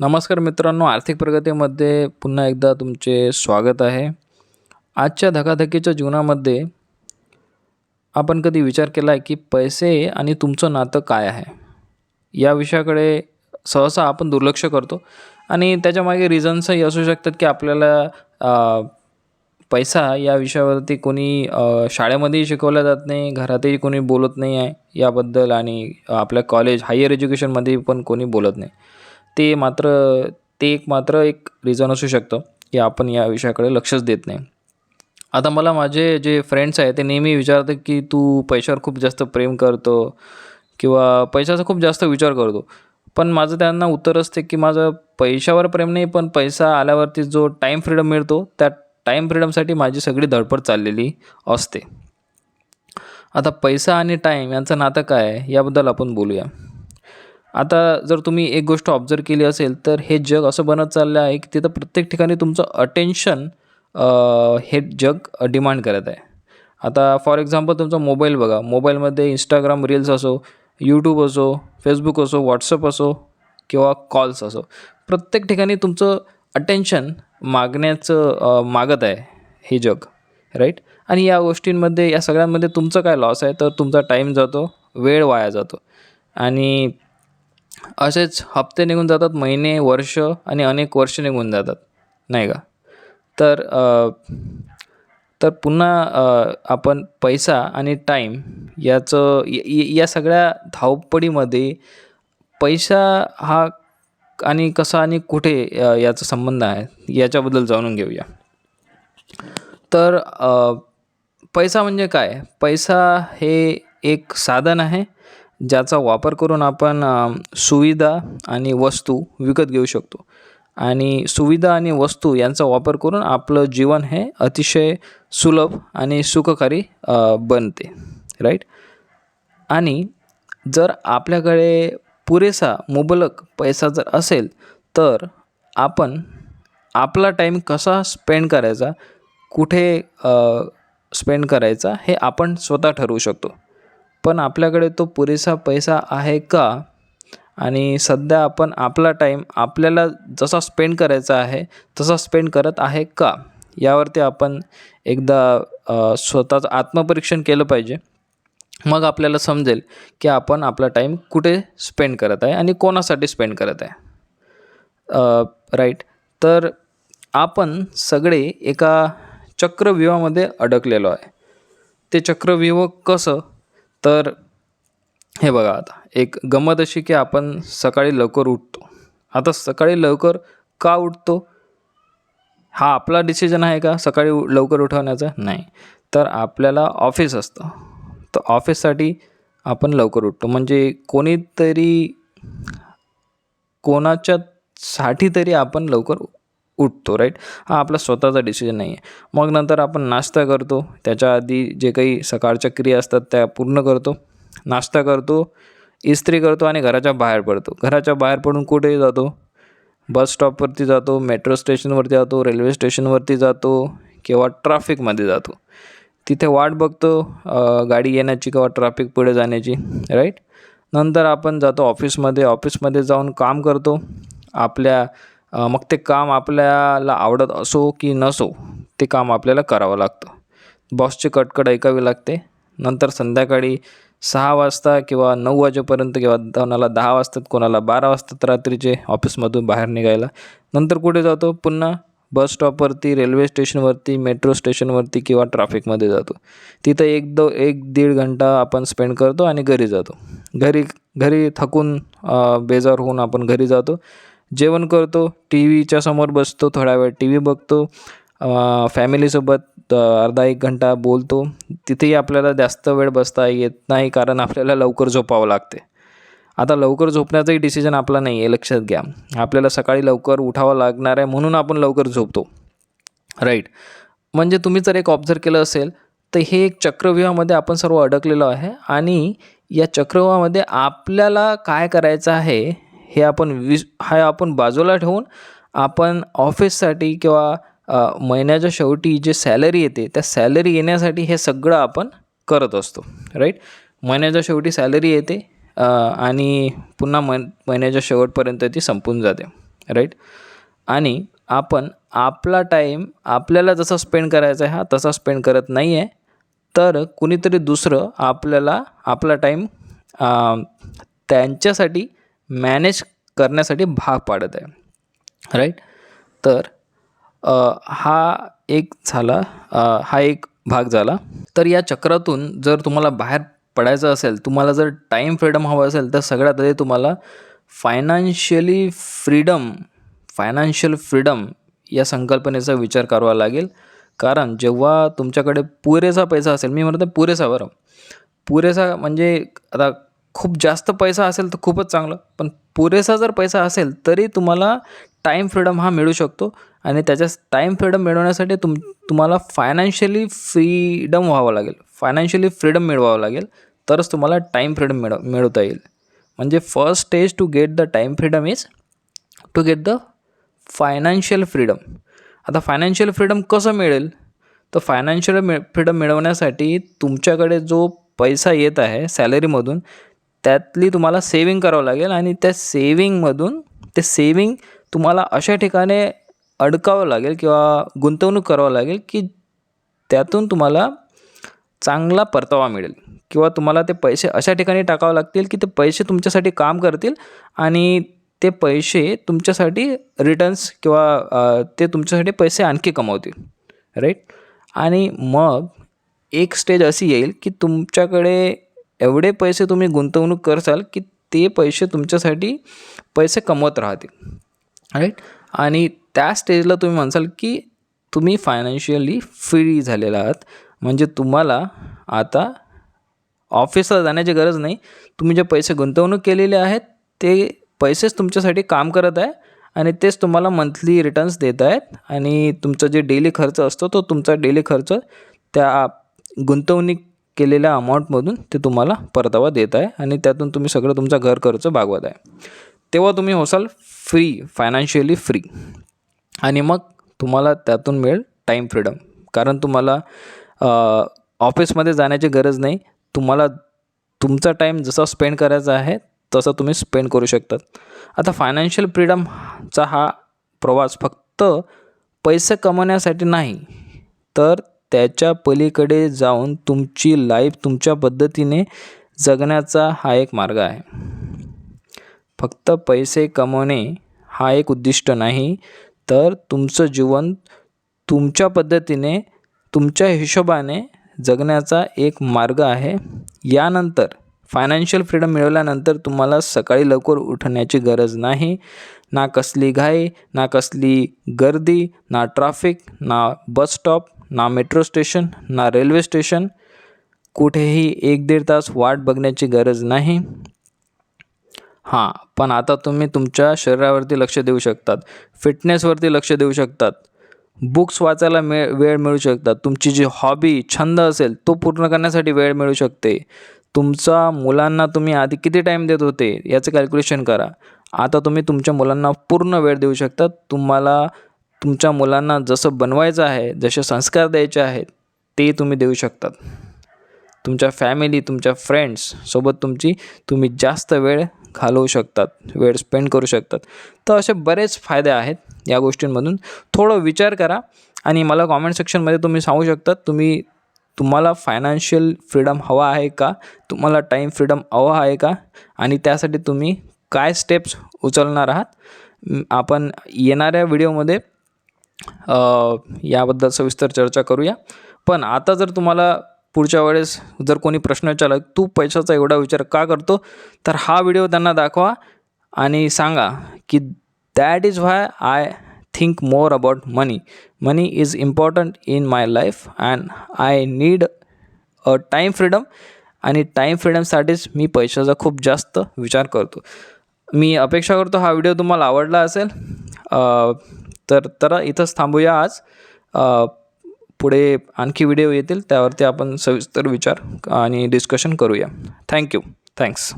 नमस्कार मित्रांनो आर्थिक प्रगतीमध्ये पुन्हा एकदा तुमचे स्वागत आहे. आजच्या धकाधकीच्या जीवनामध्ये आपण कधी विचार केला आहे की पैसे आणि तुमचं नातं काय आहे? या विषयाकडे सहसा आपण दुर्लक्ष करतो आणि त्याच्यामागे रिझन्सही असू शकतात की आपल्याला पैसा या विषयावरती कोणी शाळेमध्येही शिकवला जात नाही घरातही कोणी बोलत नाही आहे याबद्दल आणि आपल्या कॉलेज हायर एज्युकेशनमध्ये पण कोणी बोलत नाही. ते मात्र ते एक मात्र एक रिझन असू शकतं की आपण या विषयाकडे लक्षच देत नाही. आता मला माझे जे फ्रेंड्स आहे ते नेहमी विचारतात की तू पैशावर खूप जास्त प्रेम करतो किंवा पैशाचा खूप जास्त विचार करतो. पण माझं त्यांना उत्तर असते की माझं पैशावर प्रेम नाही पण पैसा आल्यावरती जो टाईम फ्रीडम मिळतो त्या टाईम फ्रीडमसाठी माझी सगळी धडपड चाललेली असते. आता पैसा आणि टाईम यांचं नातं काय आहे याबद्दल आपण बोलूया. आता जर तुम्ही एक गोष्ट ऑब्झर्व केली असेल तर हे जग असं बनत चाललं आहे की तिथं प्रत्येक ठिकाणी तुमचं अटेन्शन हे जग डिमांड करत आहे. आता फॉर एक्झाम्पल तुमचा मोबाईल बघा. मोबाईलमध्ये इंस्टाग्राम रील्स असो यूट्यूब असो फेसबुक असो व्हॉट्सअप असो किंवा कॉल्स असो. प्रत्येक ठिकाणी तुमचं अटेन्शन मागण्याचं मागत आहे हे जग राईट आणि या गोष्टींमध्ये या सगळ्यांमध्ये तुमचं काय लॉस आहे? तर तुमचा टाईम जातो वेळ वाया जातो. आणि असेच हप्ते निघून जातात महिने वर्ष आणि अनेक वर्ष निघून जातात नाही का? तर तर पुन्हा आपण पैसा आणि टाईम याचं या सगळ्या धावपळीमध्ये पैसा हा आणि कसा आणि कुठे याचा संबंध आहे याच्याबद्दल जाणून घेऊया. तर पैसा म्हणजे काय? पैसा हे एक साधन आहे. ज्याचा वापर करून आपण सुविधा आणि वस्तू विकत घेऊ शकतो. आणि सुविधा आणि वस्तू यांचा वापर करून आपलं जीवन हे अतिशय सुलभ आणि सुखकारी बनते. राईट आणि जर आपल्याकडे पुरेसा मुबलक पैसा जर असेल तर आपण आपला टाईम कसा स्पेंड करायचा कुठे स्पेंड करायचा हे आपण स्वतः ठरवू शकतो. पण आपल्याकडे तो पुरेसा पैसा आहे का? आणि सध्या आपण आपला टाईम आपल्याला जसा स्पेंड करायचा आहे तसा स्पेंड करत आहे का? यावरती आपण एकदा स्वतःचं आत्मपरीक्षण केलं पाहिजे. मग आपल्याला समजेल की आपण आपला टाईम कुठे स्पेंड करत आहे आणि कोणासाठी स्पेंड करत आहे. राईट तर आपण सगळे एका चक्रव्यूहामध्ये अडकलेलो आहे. ते चक्रव्यूह कसं तर हे बघा आता एक गंमत अशी की आपण सकाळी लवकर उठतो. आता सकाळी लवकर का उठतो? हा आपला डिसिजन आहे का? सकाळी उ- लवकर उठवण्याचा? नाही. तर आपल्याला ऑफिस असतं. तर ऑफिससाठी आपण लवकर उठतो. म्हणजे कोणीतरी कोणाच्या साठी तरी आपण लवकर उठतो राईट हा आपला स्वतःचा डिसिजन नाही आहे मग नंतर आपण नाश्ता करतो. त्याच्या आधी जे काही सकाळच्या क्रिया असतात त्या पूर्ण करतो. नाश्ता करतो इस्त्री करतो आणि घराच्या बाहेर पडतो. घराच्या बाहेर पडून कुठे जातो. बस स्टॉपवरती जातो मेट्रो स्टेशनवरती जातो रेल्वे स्टेशनवरती जातो किंवा ट्राफिकमध्ये जातो. तिथे वाट बघतो गाडी येण्याची किंवा ट्राफिक पुढे जाण्याची राईट नंतर आपण जातो ऑफिसमध्ये ऑफिसमध्ये जाऊन काम करतो. आपल्या मग ते काम आपल्याला आवडत असो की नसो ते काम आपल्याला करावं लागतं. बॉसची कटकट ऐकावी लागते. नंतर संध्याकाळी सहा वाजता किंवा नऊ वाजेपर्यंत किंवा कोणाला दहा वाजतात कोणाला बारा वाजतात रात्रीचे ऑफिसमधून बाहेर निघायला. नंतर कुठे जातो? पुन्हा बस स्टॉपवरती रेल्वे स्टेशनवरती मेट्रो स्टेशनवरती किंवा ट्रॅफिकमध्ये जातो. तिथं एक दो एक दीड घंटा आपण स्पेंड करतो आणि घरी जातो. घरी घरी थकून बेजार होऊन आपण घरी जातो. जेवण करतो टी व्हीच्या समोर बसतो थोडा वेळ टी व्ही बघतो फॅमिलीसोबत अर्धा एक घंटा बोलतो. तिथेही आपल्याला जास्त वेळ बसता येत नाही कारण आपल्याला लवकर झोपावं लागते. आता लवकर झोपण्याचाही डिसिजन आपला नाही आहे लक्षात घ्या. आपल्याला सकाळी लवकर उठावं लागणार आहे म्हणून आपण लवकर झोपतो. राईट म्हणजे तुम्ही जर एक ऑब्झर्व केलं असेल तर हे एक चक्रव्यूहामध्ये आपण सर्व अडकलेलो आहे आणि या चक्रव्यूहामध्ये आपल्याला काय करायचं आहे हे आपण विस हा आपण बाजूला ठेवून आपण ऑफिससाठी किंवा महिन्याच्या शेवटी जे सॅलरी येते त्या सॅलरी येण्यासाठी हे सगळं आपण करत असतो राईट? महिन्याच्या शेवटी सॅलरी येते आणि पुन्हा मन महिन्याच्या शेवटपर्यंत ती संपून जाते राईट? आणि आपण आपला टाईम आपल्याला जसा स्पेंड करायचा आहे हा तसा स्पेंड करत नाही आहे तर कुणीतरी दुसरं आपल्याला आपला टाईम त्यांच्यासाठी मॅनेज करण्यासाठी भाग पाडत आहे. राईट तर हा एक झाला हा एक भाग झाला. तर या चक्रातून जर तुम्हाला बाहेर पडायचं असेल तुम्हाला जर टाईम फ्रीडम हवं असेल तर सगळ्यात आधी तुम्हाला फायनान्शियली फ्रीडम फायनान्शियल फ्रीडम या संकल्पनेचा विचार करावा लागेल. कारण जेव्हा तुमच्याकडे पुरेसा पैसा असेल मी म्हणतो पुरेसा बरं. पुरेसा म्हणजे आता खूप जास्त पैसा असेल तर खूपच चांगलं. पण पुरेसा जर पैसा असेल तरी तुम्हाला टाईम फ्रीडम हा मिळू शकतो. आणि त्याच्या टाईम फ्रीडम मिळवण्यासाठी तुम तुम्हाला फायनान्शियली फ्रीडम व्हावं लागेल. फायनान्शियली फ्रीडम मिळवावं लागेल. तरच तुम्हाला टाईम फ्रीडम मिळव मिळवता येईल. म्हणजे first stage to get the time freedom is to get the financial freedom आता फायनान्शियल फ्रीडम कसं मिळेल? तर फायनान्शियल मिळ फ्रीडम मिळवण्यासाठी तुमच्याकडे जो पैसा येत आहे सॅलरीमधून त्यातली तुम्हाला सेविंग करावं लागेल आणि त्या सेविंगमधून ते सेविंग तुम्हाला अशा ठिकाणी अडकावं लागेल किंवा गुंतवणूक करावं लागेल की त्यातून तुम्हाला चांगला परतावा मिळेल. किंवा तुम्हाला ते पैसे अशा ठिकाणी टाकावं लागतील की ते पैसे तुमच्यासाठी काम करतील आणि ते पैसे तुमच्यासाठी रिटर्न्स किंवा ते तुमच्यासाठी पैसे आणखी कमवतील. राईट आणि मग एक स्टेज अशी येईल की तुमच्याकडे एवढे पैसे तुम्ही गुंतवणूक करसाल की ते पैसे तुमच्यासाठी पैसे कमवत राहतील राईट आणि त्या स्टेजला तुम्ही म्हणसाल की तुम्ही फायनान्शियली फ्री झालेला आहात. म्हणजे तुम्हाला आता ऑफिसला जाण्याची गरज नाही. तुम्ही जे पैसे गुंतवणूक केलेले आहेत ते पैसेच तुमच्यासाठी काम करत आहे आणि तेच तुम्हाला मंथली रिटर्न्स देत आहेत. आणि तुमचा जे डेली खर्च असतो तो तुमचा डेली खर्च त्या गुंतवणूक केलेल्या अमाऊंटमधून ते तुम्हाला परतावा देत आहे आणि त्यातून तुम्ही सगळं तुमचा घर खर्च भागवत आहे. तेव्हा तुम्ही होसाल फ्री फायनान्शियली फ्री आणि मग तुम्हाला त्यातून मिळेल टाईम फ्रीडम कारण तुम्हाला ऑफिसमध्ये जाण्याची गरज नाही. तुम्हाला तुमचा टाईम जसा स्पेंड करायचा आहे तसं तुम्ही स्पेंड करू शकतात. आता फायनान्शियल फ्रीडमचा हा प्रवास फक्त पैसे कमवण्यासाठी नाही तर त्याच्या पलीकडे जाऊन तुमची लाईफ तुमच्या पद्धतीने जगण्याचा हा एक मार्ग आहे. फक्त पैसे कमवणे हा एक उद्दिष्ट नाही तर तुमचं जीवन तुमच्या पद्धतीने तुमच्या हिशोबाने जगण्याचा एक मार्ग आहे. यानंतर फायनान्शियल फ्रीडम मिळवल्यानंतर तुम्हाला सकाळी लवकर उठण्याची गरज नाही. ना कसली घाई ना कसली गर्दी ना ट्राफिक ना बस स्टॉप ना मेट्रो स्टेशन ना रेल्वे स्टेशन कुठेही एक दीड तास वाट बघण्याची गरज नाही. हां पण आता तुम्ही तुमच्या शरीरावरती लक्ष देऊ शकतात. फिटनेसवरती लक्ष देऊ शकतात. बुक्स वाचायला मे वेळ मिळू शकतात. तुमची जी हॉबी छंद असेल तो पूर्ण करण्यासाठी वेळ मिळू शकते. तुमचा मुलांना तुम्ही आधी किती टाईम देत होते याचं कॅल्क्युलेशन करा. आता तुम्ही तुमच्या मुलांना पूर्ण वेळ देऊ शकता. तुम्हाला तुमच्या मुलांना जसं बनवायचं आहे जसे संस्कार द्यायचे आहेत ते तुम्ही देऊ शकतात. तुमच्या फॅमिली तुमच्या फ्रेंड्ससोबत तुमची तुम्ही जास्त वेळ घालवू शकतात वेळ स्पेंड करू शकतात. तर असे बरेच फायदे आहेत या गोष्टींमधून. थोडं विचार करा आणि मला कॉमेंट सेक्शनमध्ये तुम्ही सांगू शकतात तुम्ही तुम्हाला फायनान्शियल फ्रीडम हवा आहे का? तुम्हाला टाईम फ्रीडम हवा आहे का? आणि त्यासाठी तुम्ही काय स्टेप्स उचलणार आहात? आपण येणाऱ्या व्हिडिओमध्ये याबद्दल सविस्तर चर्चा करूया. पण आता जर तुम्हाला पुढच्या वेळेस जर कोणी प्रश्न विचारला तू पैशाचा एवढा विचार का करतो? तर हा व्हिडिओ त्यांना दाखवा आणि सांगा की that is why I think more about money money is important in my life and I need a time freedom आणि टाईम फ्रीडमसाठीच मी पैशाचा खूप जास्त विचार करतो. मी अपेक्षा करतो हा व्हिडिओ तुम्हाला आवडला असेल. तर तर इथंच थांबूया आज. पुढे आणखी व्हिडिओ येतील त्यावरती आपण सविस्तर विचार आणि डिस्कशन करूया. Thank you thanks